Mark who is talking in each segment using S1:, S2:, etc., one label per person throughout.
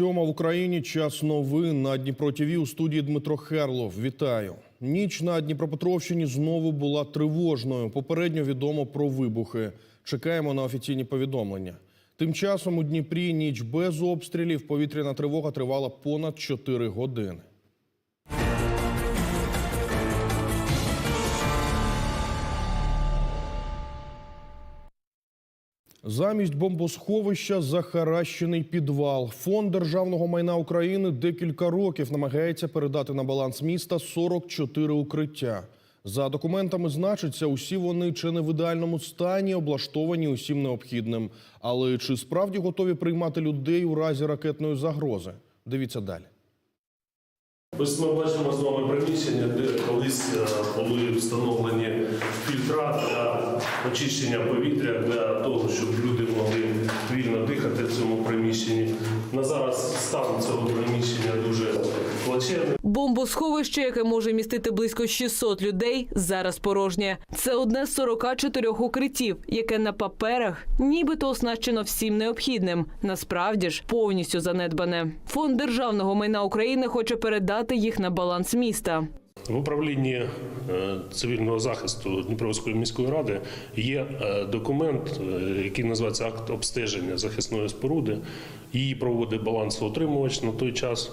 S1: Сьома в Україні час новин на Дніпро Тіві у студії Дмитро Херлов. Вітаю. Ніч на Дніпропетровщині знову була тривожною. Попередньо відомо про вибухи. Чекаємо на офіційні повідомлення. Тим часом у Дніпрі ніч без обстрілів. Повітряна тривога тривала понад 4 години. Замість бомбосховища захаращений підвал. Фонд державного майна України декілька років намагається передати на баланс міста 44 укриття. За документами значиться, усі вони чи не в ідеальному стані, облаштовані усім необхідним. Але чи справді готові приймати людей у разі ракетної загрози? Дивіться далі.
S2: Ось ми бачимо з вами приміщення, де колись е, були встановлені фільтра для очищення повітря для того, щоб люди могли вільно дихати в цьому приміщенні. На зараз стан цього приміщення дуже плачевний.
S3: Бомбосховище, яке може містити близько 600 людей, зараз порожнє. Це одне з 44 укриттів, яке на паперах нібито оснащено всім необхідним. Насправді ж повністю занедбане. Фонд державного майна України хоче передати їх на баланс міста.
S2: В управлінні е, цивільного захисту Дніпровської міської ради є е, документ, е, який називається акт обстеження захисної споруди. Її проводить балансоутримувач на той час.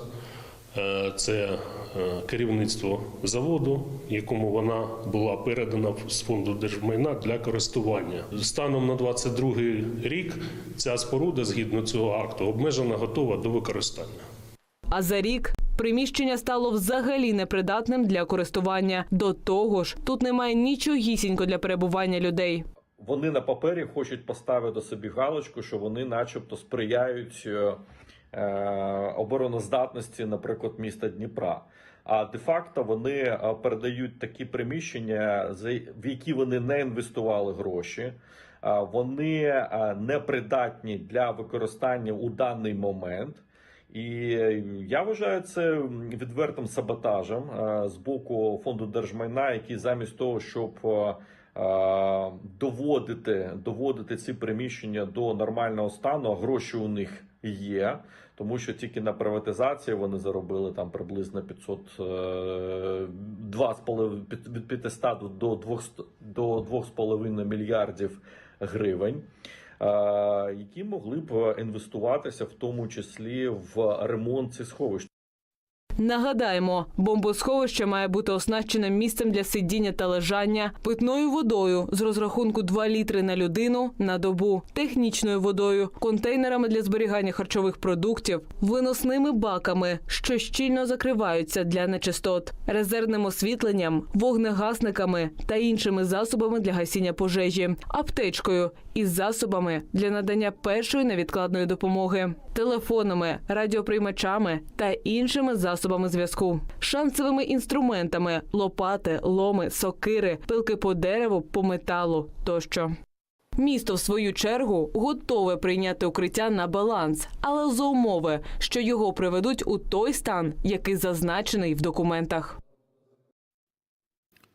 S2: Е, Це е, керівництво заводу, якому вона була передана з фонду держмайна для користування. Станом на 22 рік ця споруда, згідно цього акту, обмежена готова до використання.
S3: А за рік приміщення стало взагалі непридатним для користування. До того ж, тут немає нічогісінько для перебування людей.
S4: вони на папері хочуть поставити собі галочку, що вони, начебто, сприяють е, обороноздатності, наприклад, міста Дніпра. А де-факто вони е, передають такі приміщення, в які вони не інвестували гроші. Е, Вони е, непридатні для використання у даний момент. І е, я вважаю це відвертим саботажем е, з боку фонду держмайна, який замість того, щоб е, е, доводити, доводити ці приміщення до нормального стану, гроші у них є, тому що тільки на приватизації вони заробили там приблизно 500, е, 2,5 від 500 до 200 до 2,5 мільярдів гривень. е, Які могли б інвестуватися в тому числі в ремонт цих сховищ.
S3: Нагадаємо, бомбосховище має бути оснащеним місцем для сидіння та лежання, питною водою з розрахунку 2 літри на людину на добу, технічною водою, контейнерами для зберігання харчових продуктів, виносними баками, що щільно закриваються для нечистот, резервним освітленням, вогнегасниками та іншими засобами для гасіння пожежі, аптечкою із засобами для надання першої невідкладної допомоги, телефонами, радіоприймачами та іншими засобами зв'язку, шансовими інструментами, лопати, ломи, сокири, пилки по дереву, по металу тощо. Місто, в свою чергу, готове прийняти укриття на баланс, але за умови, що його приведуть у той стан, який зазначений в документах.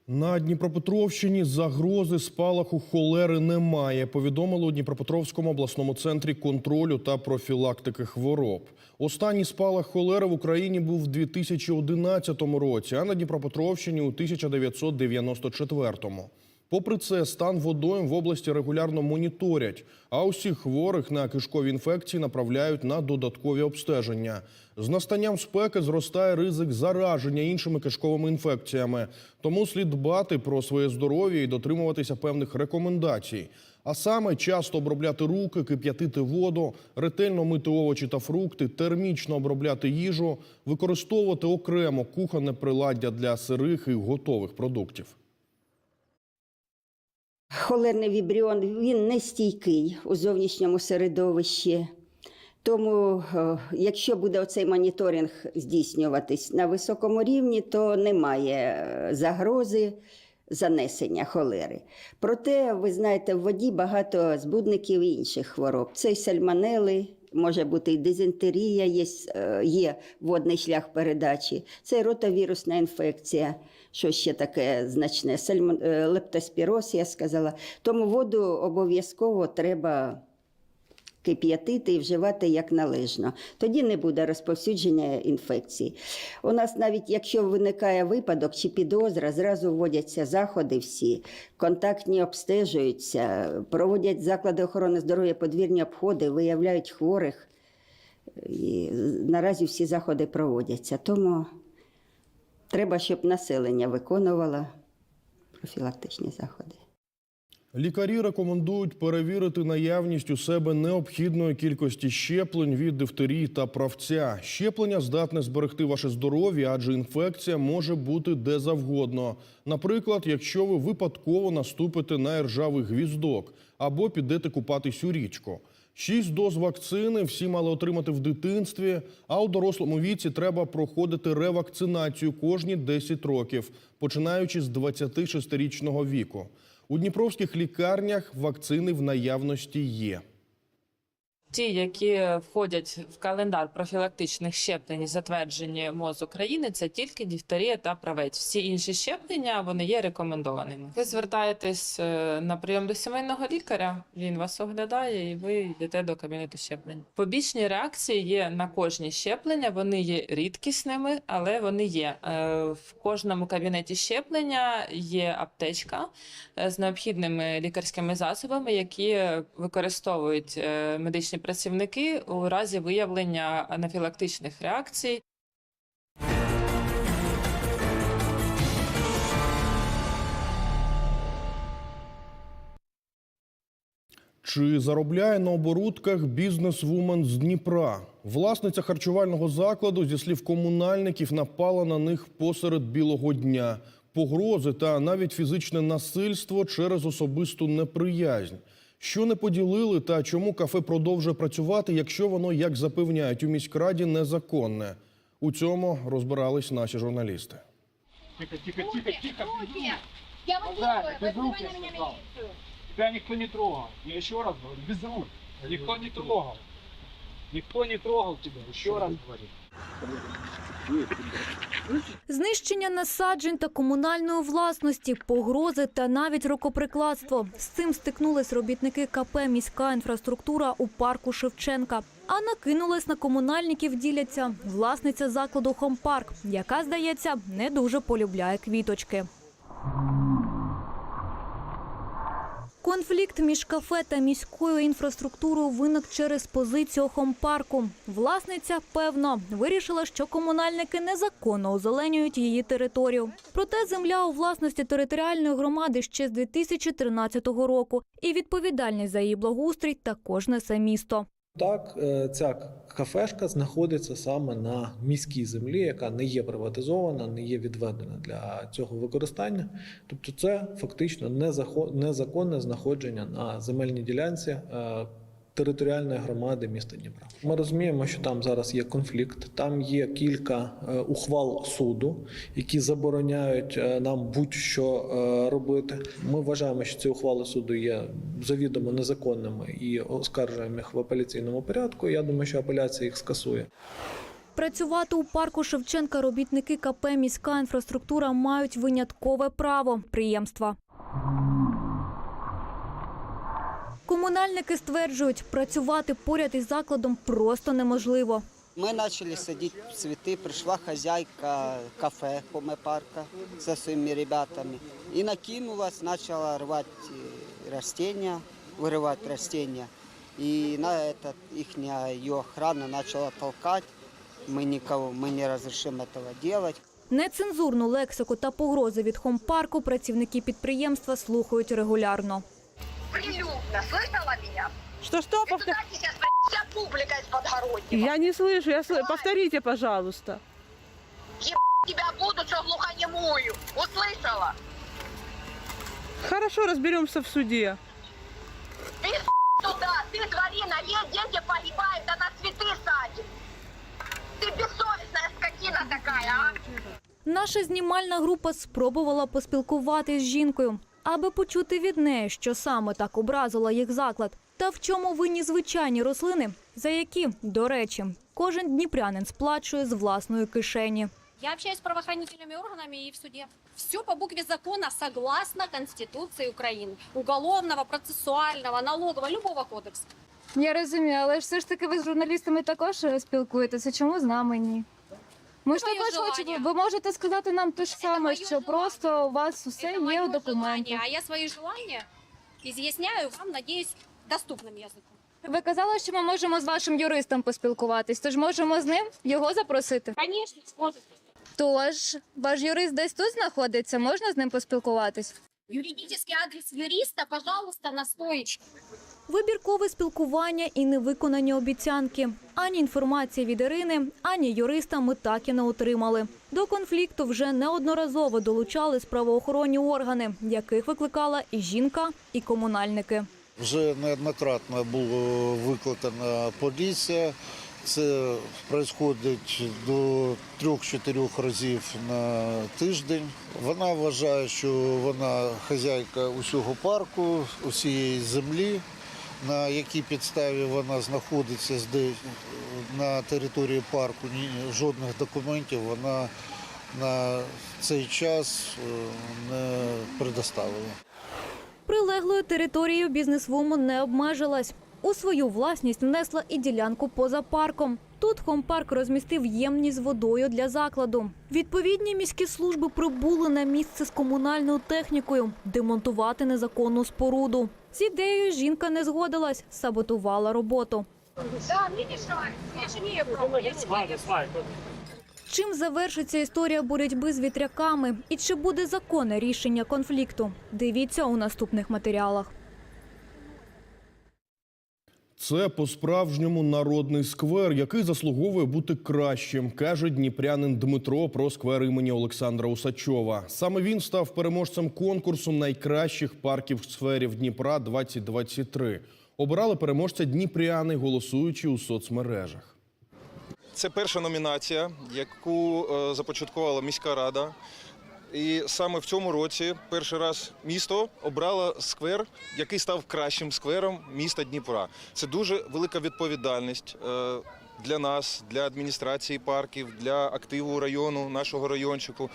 S1: На Дніпропетровщині загрози спалаху холери немає. Повідомили у Дніпропетровському обласному центрі контролю та профілактики хвороб. Останній спалах холери в Україні був у 2011 році, а на Дніпропетровщині у 1994. Попри це, стан водойм в області регулярно моніторять, а усіх хворих на кишкові інфекції направляють на додаткові обстеження. З настанням спеки зростає ризик зараження іншими кишковими інфекціями, тому слід дбати про своє здоров'я і дотримуватися певних рекомендацій. А саме часто обробляти руки, кип'ятити воду, ретельно мити овочі та фрукти, термічно обробляти їжу, використовувати окремо кухонне приладдя для сирих і готових продуктів.
S5: Холерний вібріон він не стійкий у зовнішньому середовищі. Тому, е, якщо буде оцей моніторинг здійснюватись на високому рівні, то немає е, загрози занесення холери. Проте, ви знаєте, в воді багато збудників інших хвороб. Це й сальмонели, може бути і дизентерія, є, е, є водний шлях передачі, це ротовірусна інфекція, що ще таке значне, сальмон, лептоспіроз, я сказала. Тому воду обов'язково треба кип'ятити і вживати як належно. Тоді не буде розповсюдження інфекції. У нас навіть якщо виникає випадок чи підозра, зразу вводяться заходи всі, контактні обстежуються, проводять заклади охорони здоров'я подвірні обходи, виявляють хворих. І наразі всі заходи проводяться. Тому треба, щоб населення виконувало профілактичні заходи.
S1: Лікарі рекомендують перевірити наявність у себе необхідної кількості щеплень від дифтерії та правця. Щеплення здатне зберегти ваше здоров'я, адже інфекція може бути де завгодно. Наприклад, якщо ви випадково наступите на ржавий гвіздок або підете купатись у річку. Шість доз вакцини всі мали отримати в дитинстві, а у дорослому віці треба проходити ревакцинацію кожні 10 років, починаючи з 26-річного віку. У дніпровських лікарнях вакцини в наявності є.
S6: Ті, які входять в календар профілактичних щеплень, затверджені МОЗ України, це тільки дифтерія та правець. Всі інші щеплення вони є рекомендованими. Ви звертаєтесь е, на прийом до сімейного лікаря, він вас оглядає, і ви йдете до кабінету щеплень. Побічні реакції є на кожні щеплення. Вони є рідкісними, але вони є Е, в кожному кабінеті щеплення. Є аптечка е, з необхідними лікарськими засобами, які використовують медичні працівники у разі виявлення анафілактичних реакцій.
S1: Чи заробляє на оборудках бізнес-вумен з Дніпра? Власниця харчувального закладу, зі слів комунальників, напала на них посеред білого дня. Погрози та навіть фізичне насильство через особисту неприязнь. Що не поділили та чому кафе продовжує працювати, якщо воно, як запевняють у міськраді, незаконне? У цьому розбирались наші журналісти.
S7: Тихо, тихо, тихо, тихо.
S8: Я
S7: без
S8: вызывай
S7: рук,
S8: на
S7: я
S8: меня
S7: Тебя никто не трогал. Я еще раз говорю, без рук. Никто не трогал. Никто не трогал тебя. Еще раз говорю.
S9: Знищення насаджень та комунальної власності, погрози та навіть рукоприкладство. З цим стикнулись робітники КП «Міська інфраструктура» у парку Шевченка. А накинулись на комунальників діляться власниця закладу «Хомпарк», яка, здається, не дуже полюбляє квіточки. Конфлікт між кафе та міською інфраструктурою виник через позицію хомпарку. Власниця, певно, вирішила, що комунальники незаконно озеленюють її територію. Проте земля у власності територіальної громади ще з 2013 року, і відповідальність за її благоустрій також несе місто.
S10: Так, е, ця кафешка знаходиться саме на міській землі, яка не є приватизована, не є відведена для цього використання. Тобто, це фактично незаконне знаходження на земельній ділянці е, територіальної громади міста Дніпра. Ми розуміємо, що там зараз є конфлікт, там є кілька е, ухвал суду, які забороняють е, нам будь-що е, робити. Ми вважаємо, що ці ухвали суду є завідомо незаконними і оскаржуємо їх в апеляційному порядку. Я думаю, що апеляція їх скасує.
S9: Працювати у парку Шевченка робітники КП «Міська інфраструктура» мають виняткове право приємства. Комунальники стверджують, працювати поряд із закладом просто неможливо.
S11: Мы начали садить цветы, пришла хозяйка кафе Хомепарка со своими ребятами и накинулась, начала рвать э, растения, вырывать растения. И на этот их ее охрана начала толкать. Мы никого, мы не разрешим этого делать.
S9: Нецензурну лексику та погрози від хомпарку працівники підприємства слухають регулярно.
S8: Прилюдно, слышала меня?
S12: Что-что?
S8: И туда сейчас блядь, вся публика из подгороднего.
S12: Я не слышу, я сл... повторите, пожалуйста.
S8: Тебя будут, что глухонемую. Услышала?
S12: Хорошо, разберемся в суде.
S8: Ты туда, ты тварина, ей дети погибают, она цветы садит. Ты бессовестная скотина такая, а?
S9: Наша знімальна група спробувала поспілкуватись з жінкою, аби почути від неї, що саме так образило їх заклад, та в чому винні звичайні рослини, за які, до речі, кожен дніпрянин сплачує з власної кишені.
S13: Я общаюсь с правоохранительными органами и в суде. Все по букве закона согласно Конституции Украины. Уголовного, процессуального, налогового, любого кодекса.
S9: Я розумію, але ж все ж таки ви з журналістами також спілкуєтеся. Чому з нами ні? Ми ж
S13: Моє
S9: також
S13: желання.
S9: хочемо. Ви можете сказати нам те ж саме,
S13: моє
S9: що
S13: желання.
S9: просто у вас усе
S13: Это
S9: є
S13: мое
S9: у документі.
S13: желание, а я свои желания изъясняю вам, надеюсь, доступным языком.
S9: Ви казали, що ми можемо з вашим юристом поспілкуватись, тож можемо з ним його запросити.
S13: Конечно, сможете.
S9: Тож, ваш юрист десь тут знаходиться, можна з ним поспілкуватись?
S13: Юридический адрес юриста, пожалуйста, на стоечке.
S9: Вибіркове спілкування і невиконані обіцянки. Ані інформації від Ірини, ані юриста ми так і не отримали. До конфлікту вже неодноразово долучались правоохоронні органи, яких викликала і жінка, і комунальники.
S14: Вже неоднократно було викликана поліція. Це відбувається до трьох-чотирьох разів на тиждень. Вона вважає, що вона хазяйка усього парку, усієї землі, на якій підставі вона знаходиться на території парку. Жодних документів вона на цей час е, не предоставила.
S9: Прилеглою територією бізнесвумен не обмежилась. У свою власність внесла і ділянку поза парком. Тут Хомпарк розмістив ємність з водою для закладу. Відповідні міські служби прибули на місце з комунальною технікою демонтувати незаконну споруду. З ідеєю жінка не згодилась, саботувала роботу. Чим завершиться історія боротьби з вітряками і чи буде законне рішення конфлікту? Дивіться у наступних матеріалах.
S1: Це по-справжньому народний сквер, який заслуговує бути кращим, каже дніпрянин Дмитро про сквер імені Олександра Усачова. Саме він став переможцем конкурсу найкращих парків скверів Дніпра 2023. Обирали переможця дніпряни, голосуючи у соцмережах.
S15: Це перша номінація, яку е, започаткувала міська рада. І саме в цьому році перший раз місто обрало сквер, який став кращим сквером міста Дніпра. Це дуже велика відповідальність е, для нас, для адміністрації парків, для активу району, нашого райончику.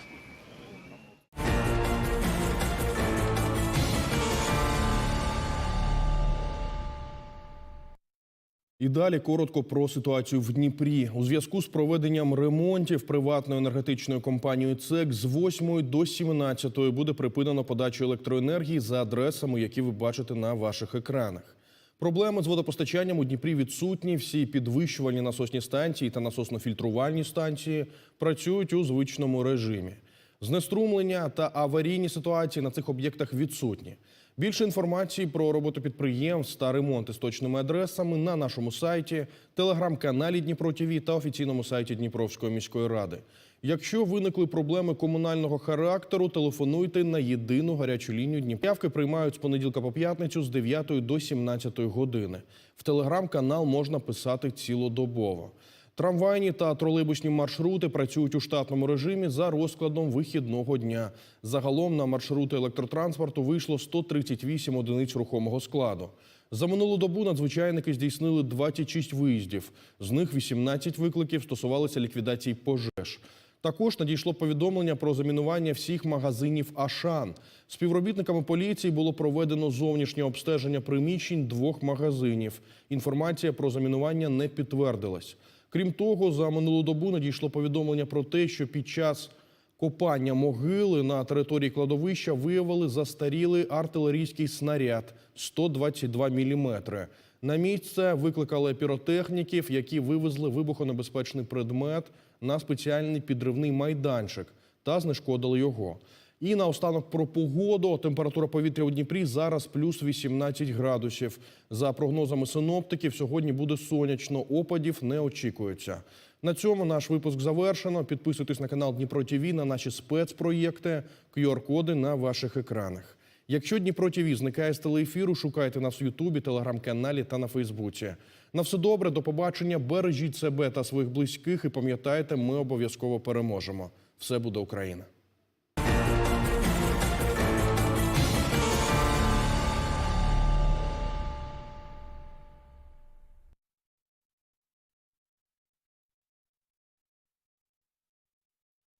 S1: І далі коротко про ситуацію в Дніпрі. У зв'язку з проведенням ремонтів приватною енергетичною компанією ЦЕК з 8 до 17 буде припинено подачу електроенергії за адресами, які ви бачите на ваших екранах. Проблеми з водопостачанням у Дніпрі відсутні. Всі підвищувальні насосні станції та насосно-фільтрувальні станції працюють у звичному режимі. Знеструмлення та аварійні ситуації на цих об'єктах відсутні. Більше інформації про роботу підприємств та ремонти з точними адресами на нашому сайті, телеграм-каналі Дніпро ТВ та офіційному сайті Дніпровської міської ради. Якщо виникли проблеми комунального характеру, телефонуйте на єдину гарячу лінію Дніпра. Явки приймають з понеділка по п'ятницю з 9 до 17 години. В телеграм-канал можна писати цілодобово. Трамвайні та тролейбусні маршрути працюють у штатному режимі за розкладом вихідного дня. Загалом на маршрути електротранспорту вийшло 138 одиниць рухомого складу. За минулу добу надзвичайники здійснили 26 виїздів. З них 18 викликів стосувалися ліквідації пожеж. Також надійшло повідомлення про замінування всіх магазинів Ашан. Співробітниками поліції було проведено зовнішнє обстеження приміщень двох магазинів. Інформація про замінування не підтвердилась. Крім того, за минулу добу надійшло повідомлення про те, що під час копання могили на території кладовища виявили застарілий артилерійський снаряд 122 мм. На місце викликали піротехніків, які вивезли вибухонебезпечний предмет на спеціальний підривний майданчик та знешкодили його. І наостанок про погоду. Температура повітря у Дніпрі зараз плюс 18 градусів. За прогнозами синоптиків, сьогодні буде сонячно, опадів не очікується. На цьому наш випуск завершено. Підписуйтесь на канал Дніпро ТВ, на наші спецпроєкти, QR-коди на ваших екранах. Якщо Дніпро ТВ зникає з телеефіру, шукайте нас в Ютубі, телеграм-каналі та на Фейсбуці. На все добре, до побачення. Бережіть себе та своїх близьких і пам'ятайте, ми обов'язково переможемо. Все буде Україна.